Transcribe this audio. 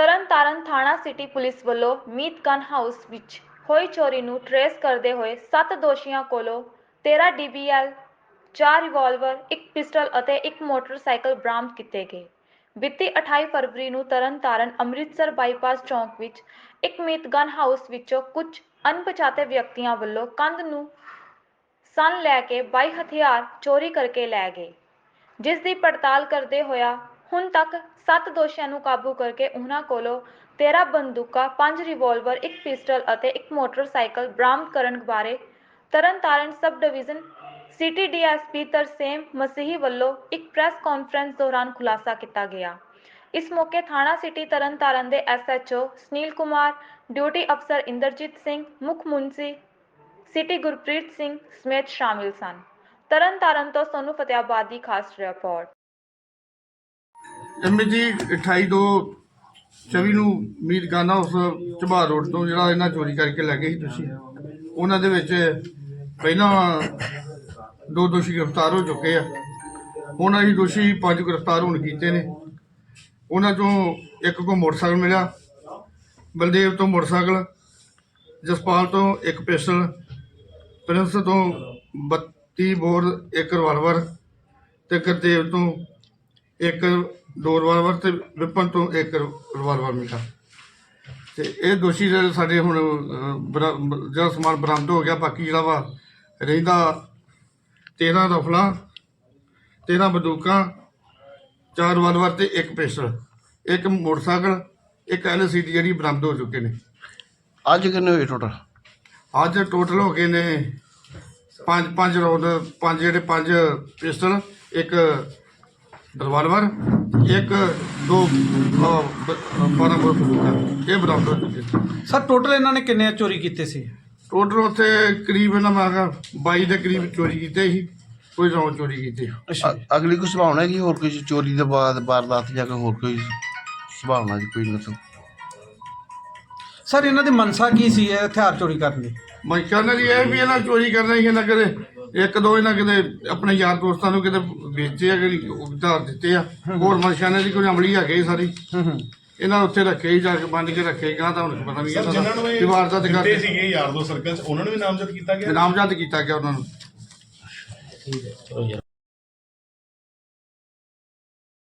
ਤਰਨਤਾਰਨ ਥਾਣਾ city police ਵੱਲੋਂ ਮੀਤ gun house ਵਿੱਚ ਹੋਈ ਚੋਰੀ ਨੂੰ ਟਰੇਸ ਕਰਦੇ ਹੋਏ 7 ਦੋਸ਼ੀਆਂ ਕੋਲੋਂ 13 DBL 4 ਰਿਵਾਲਵਰ, ਇੱਕ ਪਿਸਟਲ ਅਤੇ ਇੱਕ ਮੋਟਰਸਾਈਕਲ ਬਰਾਮਦ ਕੀਤੇ ਗਏ। ਬੀਤੀ 28 ਫਰਵਰੀ ਨੂੰ ਤਰਨਤਾਰਨ ਅੰਮ੍ਰਿਤਸਰ ਬਾਈਪਾਸ ਚੌਂਕ ਵਿੱਚ ਇੱਕ ਮੀਤ ਗਨ ਹਾਊਸ ਵਿੱਚੋਂ ਕੁਝ ਅਣਪਛਾਤੇ ਵਿਅਕਤੀਆਂ ਵੱਲੋਂ ਕੰਧ ਨੂੰ ਸੰਨ ਲੈ ਕੇ 22 ਹਥਿਆਰ ਚੋਰੀ ਕਰਕੇ ਲੈ ਗਏ ਜਿਸ ਦੀ ਪੜਤਾਲ ਕਰਦੇ ਹੋਇਆ ਹੁਣ ਤੱਕ 7 ਦੋਸ਼ੀਆਂ ਨੂੰ ਕਾਬੂ ਕਰਕੇ ਉਹਨਾਂ ਕੋਲੋਂ 13 ਬੰਦੂਕਾਂ 5 ਰਿਵਾਲਵਰ ਇੱਕ ਪਿਸਟਲ ਅਤੇ ਇੱਕ ਮੋਟਰਸਾਈਕਲ ਬਰਾਮਦ ਕਰਨ ਬਾਰੇ Tarn Taran sub division city DSP Tarsem Masihi ਵੱਲੋਂ ਇੱਕ ਪ੍ਰੈਸ ਕਾਨਫਰੰਸ ਦੌਰਾਨ ਖੁਲਾਸਾ ਕੀਤਾ ਗਿਆ। ਇਸ ਮੌਕੇ ਥਾਣਾ ਸਿਟੀ ਤਰਨਤਾਰਨ ਦੇ ਐਸਐਚਓ ਸੁਨੀਲ ਕੁਮਾਰ, ਡਿਊਟੀ ਅਫਸਰ ਇੰਦਰਜੀਤ ਸਿੰਘ, ਮੁੱਖ ਮੁੰਸੀ ਸਿਟੀ ਗੁਰਪ੍ਰੀਤ ਸਿੰਘ ਸਮੇਤ ਸ਼ਾਮਿਲ ਸਨ। ਤਰਨਤਾਰਨ ਤੋਂ ਸੋਨੂੰ ਫਤਿਆਬਾਦ ਦੀ ਖਾਸ ਰਿਪੋਰਟ। ਐਮਜੀ 28 ਤੋਂ 24 ਨੂੰ ਮੀਰ ਗਾਨਾ ਉਸ ਝਬਾਰ ਰੋਡ ਤੋਂ ਜਿਹੜਾ ਇਹਨਾਂ ਚੋਰੀ ਕਰਕੇ ਲੈ ਗਏ ਸੀ ਤੁਸੀਂ। ਉਹਨਾਂ ਦੇ ਵਿੱਚ ਪਹਿਲਾਂ ਦੋ ਦੋਸ਼ੀ ਗ੍ਰਿਫਤਾਰ ਹੋ ਚੁੱਕੇ ਆ। ਉਹਨਾਂ ਹੀ ਦੋਸ਼ੀ ਪੰਜ ਗ੍ਰਿਫਤਾਰ ਹੋਣ ਕੀਤੇ ਨੇ। ਉਹਨਾਂ ਚੋਂ ਇੱਕ ਕੋ ਮੋਟਰਸਾਈਕਲ ਮਿਲਿਆ। ਬਲਦੇਵ ਤੋਂ ਮੋਟਰਸਾਈਕਲ, ਜਸਪਾਲ ਤੋਂ ਇੱਕ ਪਿਸਟਲ, ਪ੍ਰਿੰਸ ਤੋਂ 32 ਬੋਰ, ਇੱਕ ਰਿਵਾਲਵਰ ਤੇ ਗੁਰਦੇਵ ਤੋਂ ਇੱਕ ਦੋ ਰਿਵਾਲਵਰ ਤੇ ਵਿਪਨ ਤੋਂ ਇੱਕ ਰਿਵਾਲਵਰ ਮਿਲਿਆ। ਤੇ ਇਹ ਦੋਸ਼ੀ ਜਿਹੜੇ ਸਾਡੇ ਹੁਣ ਬਰਾ- ਜਿਹੜਾ ਸਮਾਨ ਬਰਾਮਦ ਹੋ ਗਿਆ ਬਾਕੀ ਜਿਹੜਾ ਵਾ ਰਹਿੰਦਾ 13 ਰਫਲਾਂ 13 ਬੰਦੂਕਾਂ ਚਾਰ ਰਿਵਾਲਵਰ ਤੇ ਇੱਕ ਪਿਸਟਲ ਇੱਕ ਮੋਟਰਸਾਈਕਲ ਇੱਕ ਐਲਸੀਡੀ ਜਿਹੜੀ ਬਰਾਮਦ ਹੋ ਚੁੱਕੇ ਨੇ। ਅੱਜ ਕਿੰਨੇ ਹੋਏ ਟੋਟਲ ਅੱਜ ਟੋਟਲ ਹੋ ਗਏ ਨੇ ਪੰਜ ਪੰਜ ਰੌਂਦ ਪੰਜ ਜਿਹੜੇ ਪੰਜ ਪਿਸਟਲ ਇੱਕ ਰਿਵਾਲਵਰ ਇੱਕ ਦੋ ਬਾਰਾਂ ਬੋਰ ਬੰਦੂਕਾਂ ਇਹ ਨੇ ਸਰ ਟੋਟਲ ਇਹਨਾਂ ਨੇ ਕਿੰਨੇ ਚੋਰੀ ਕੀਤੇ ਸੀ? ਟੋਟਲ ਉੱਥੇ ਕਰੀਬ ਇਹਨਾਂ ਮੈਂ ਕਿਹਾ 22 ਦੇ ਕਰੀਬ ਚੋਰੀ ਕੀਤੇ ਸੀ ਕੋਈ ਰੌਂਦ ਚੋਰੀ ਕੀਤੀ ਅੱਛਾ ਅ- ਅਗਲੀ ਕੋਈ ਸੰਭਾਵਨਾ ਹੈ ਕਿ ਹੋਰ ਕੋਈ ਚੋਰੀ ਦੇ ਬਾਅਦ ਵਾਰਦਾਤ ਜਾਂ ਕੋਈ ਹੋਰ ਕੋਈ ਸੰਭਾਵਨਾ ਦੀ ਕੋਈ ਨਸਲ ਸਰ ਇਹਨਾਂ ਦੀ ਮਨਸਾ ਕੀ ਸੀ ਇਹ ਹਥਿਆਰ ਚੋਰੀ ਕਰਨ ਦੀ? ਮੈਂ ਕਹਿੰਦਾ ਜੀ ਇਹ ਵੀ ਇਹਨਾਂ ਚੋਰੀ ਕਰਨਾ ਹੀ ਇਹਨਾਂ ਕਦੇ ਇੱਕ ਦੋ ਇਹਨਾਂ ਕਿਤੇ ਆਪਣੇ ਯਾਰ ਦੋਸਤਾਂ ਨੂੰ ਕਿਤੇ ਵੇਚੇ ਆ ਕਿ ਉਧਾਰ ਦਿੱਤੇ ਆ। ਹੋਰ ਮਨਸ਼ਾਨੇ ਦੀ ਕੋਈ ਅਮਲੀ ਹੈਗੇ ਹੀ ਸਾਰੀ। ਹੂੰ ਹੂੰ। ਇਹਨਾਂ ਨੂੰ ਉੱਥੇ ਰੱਖੇ ਹੀ ਜਾ ਕੇ ਬੰਦ ਕੇ ਰੱਖੇ ਗਾਂ ਤਾਂ ਹੁਣ ਪਤਾ ਨਹੀਂ ਸਰ ਜਿਨ੍ਹਾਂ ਨੂੰ ਇਹਨਾਂ ਦਾ ਵਾਰਦਾਤ ਦਿੱਤੇ ਕਰਦੇ ਸੀਗੇ ਯਾਰ ਦੋ ਸਰਕਲ ਚ ਉਹਨਾਂ ਨੂੰ ਵੀ ਨਾਮਜ਼ਦ ਕੀਤਾ ਗਿਆ? ਨਾਮਜ਼ਦ ਕੀਤਾ ਗਿਆ ਉਹਨਾਂ ਨੂੰ।